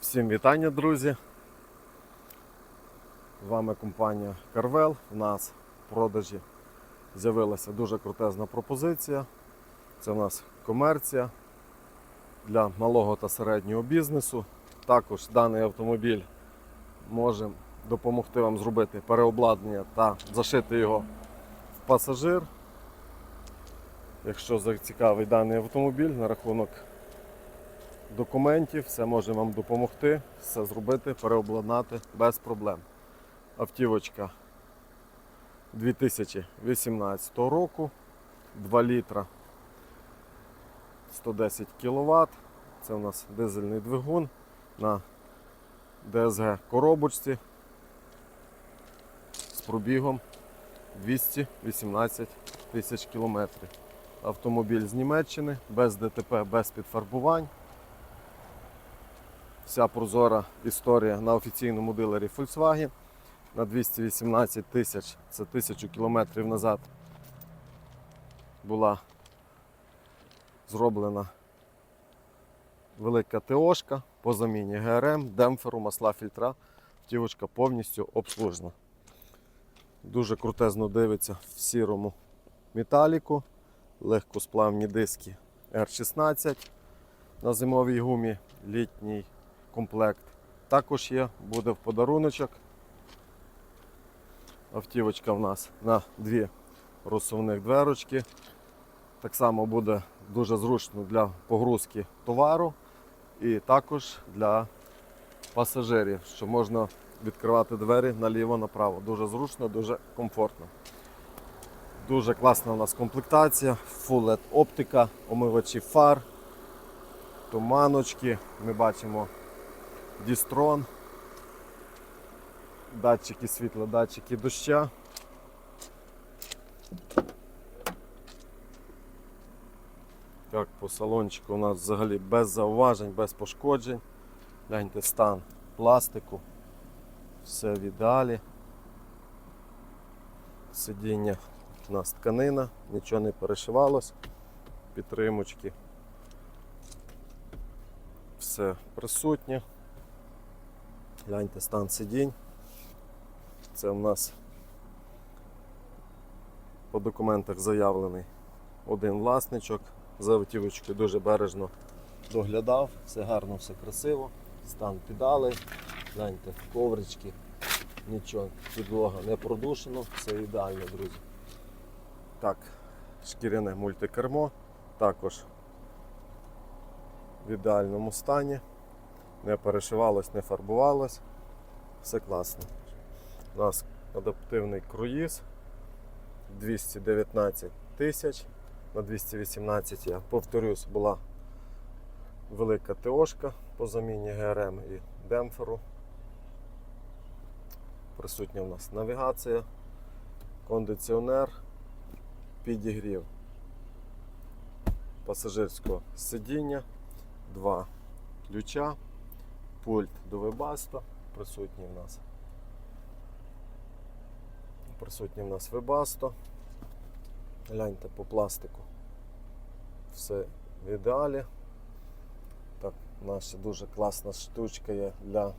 Всім вітання, друзі! З вами компанія Carvel. У нас в продажі з'явилася дуже крутезна пропозиція. Це у нас комерція для малого та середнього бізнесу. Також даний автомобіль може допомогти вам зробити переобладнання та зашити його в пасажир. Якщо зацікавий даний автомобіль на рахунок документів, все може вам допомогти, все зробити, переобладнати без проблем. Автівочка 2018 року, 2 літра 110 кВт. Це у нас дизельний двигун на DSG коробочці з пробігом 218 тисяч кілометрів. Автомобіль з Німеччини, без ДТП, без підфарбувань. Вся прозора історія на офіційному дилері Volkswagen на 218 тисяч, це тисячу кілометрів назад була зроблена велика ТОшка по заміні ГРМ, демпферу, масла фільтра. Автівочка повністю обслужена. Дуже крутезно дивиться в сірому металіку, легкосплавні диски R16 на зимовій гумі, літній комплект. Також є, буде в подаруночок. Автівочка в нас на дві розсувних дверочки. Так само буде дуже зручно для погрузки товару і також для пасажирів, що можна відкривати двері наліво-направо. Дуже зручно, дуже комфортно. Дуже класна у нас комплектація, Full LED оптика, омивачі фар, туманочки. Ми бачимо дістрон, датчики світла, датчики доща. Так, по салончику у нас взагалі без зауважень, без пошкоджень. Гляньте стан пластику. Все в ідеалі. Сидіння у нас тканина, нічого не перешивалось. Підтримочки. Все присутнє. Гляньте стан сидінь. Це у нас по документах заявлений один власничок. За автівочкою дуже бережно доглядав, все гарно, все красиво. Стан педалей, гляньте, коврички, нічого, підлога не продушено, все ідеально, друзі. Так, шкіряне мультикермо, також в ідеальному стані. Не перешивалось, не фарбувалось. Все класно. У нас адаптивний круїз 219 тисяч на 218 я повторюсь, була велика ТОшка по заміні ГРМ і демпферу. Присутня у нас навігація, кондиціонер, підігрів пасажирського сидіння, два ключа, пульт до вебаста, присутній в нас. Присутній в нас вебасто. Гляньте по пластику. Все в ідеалі. Так, ще дуже класна штучка є для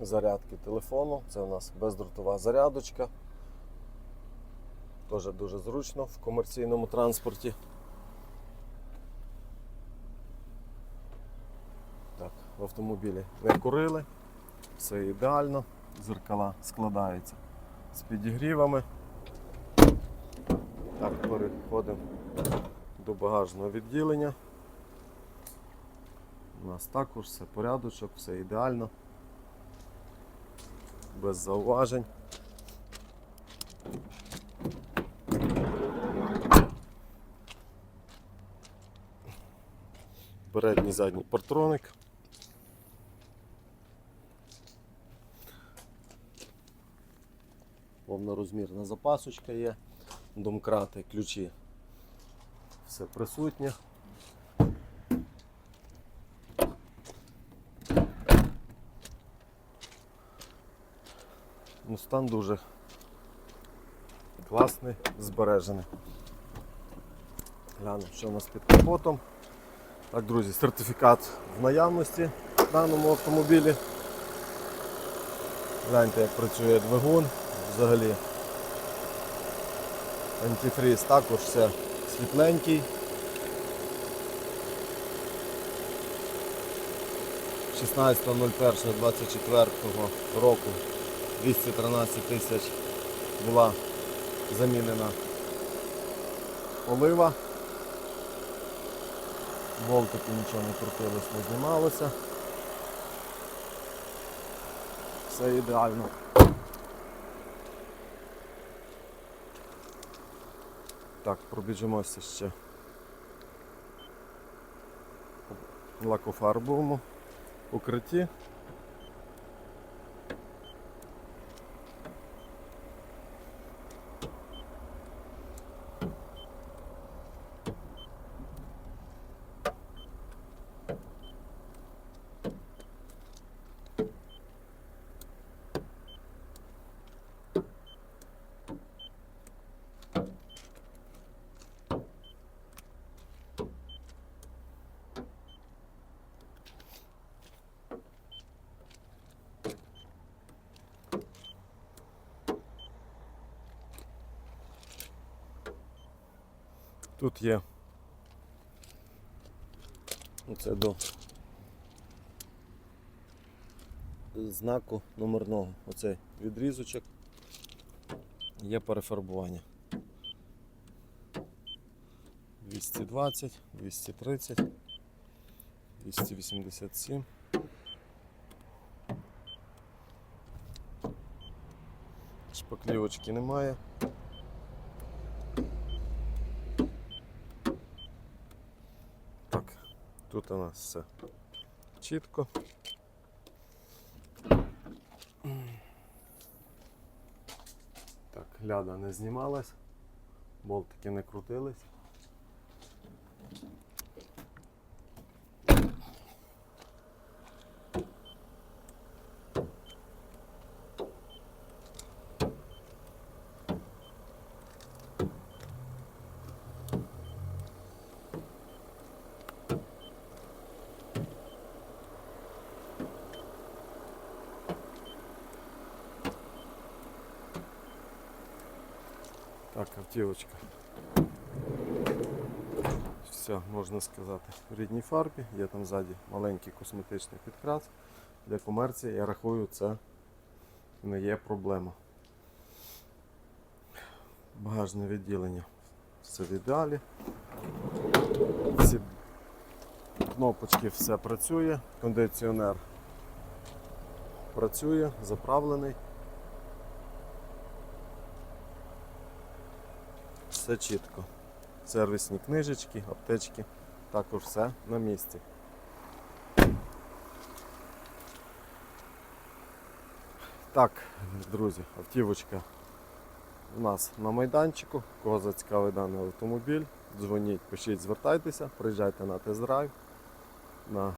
зарядки телефону. Це у нас бездротова зарядочка. Теж дуже зручно в комерційному транспорті. Так, в автомобілі не курили, все ідеально, зеркала складаються з підігрівами. Так, переходимо до багажного відділення. У нас також все порядочок, все ідеально, без зауважень. Передній задній партроник. Повнорозмірна запасочка є домкрати, ключі. Все присутнє. Ну, стан дуже класний, збережений. Глянемо, що у нас під капотом. Так, друзі, сертифікат в наявності. в даному автомобілі. Гляньте, як працює двигун взагалі. Антифріз також все світленький. 16.01.24 року 213 тисяч була замінена олива. Болтики нічого не крутилось, не знімалося. Все ідеально. Так, пробіжимося ще лакофарбовому укритті. Тут є оце до знаку номерного. Оцей відрізочок. Є перефарбування. 220, 230, 287. Шпаклівочки немає. Так, тут у нас все чітко. Так, ляда не знімалась, болтики не крутились. Так, автівочка. Все, можна сказати, в рідній фарбі. Є там ззаді маленький косметичний підкрас. Для комерції, я рахую, це не є проблема. Багажне відділення. Все в ідеалі. Всі кнопочки все працює, кондиціонер працює, заправлений. Все чітко. Сервісні книжечки, аптечки, також все на місці. Так, друзі, автівочка у нас на майданчику. Кого зацікавий даний автомобіль, дзвоніть, пишіть, звертайтеся, приїжджайте на тест-драйв. На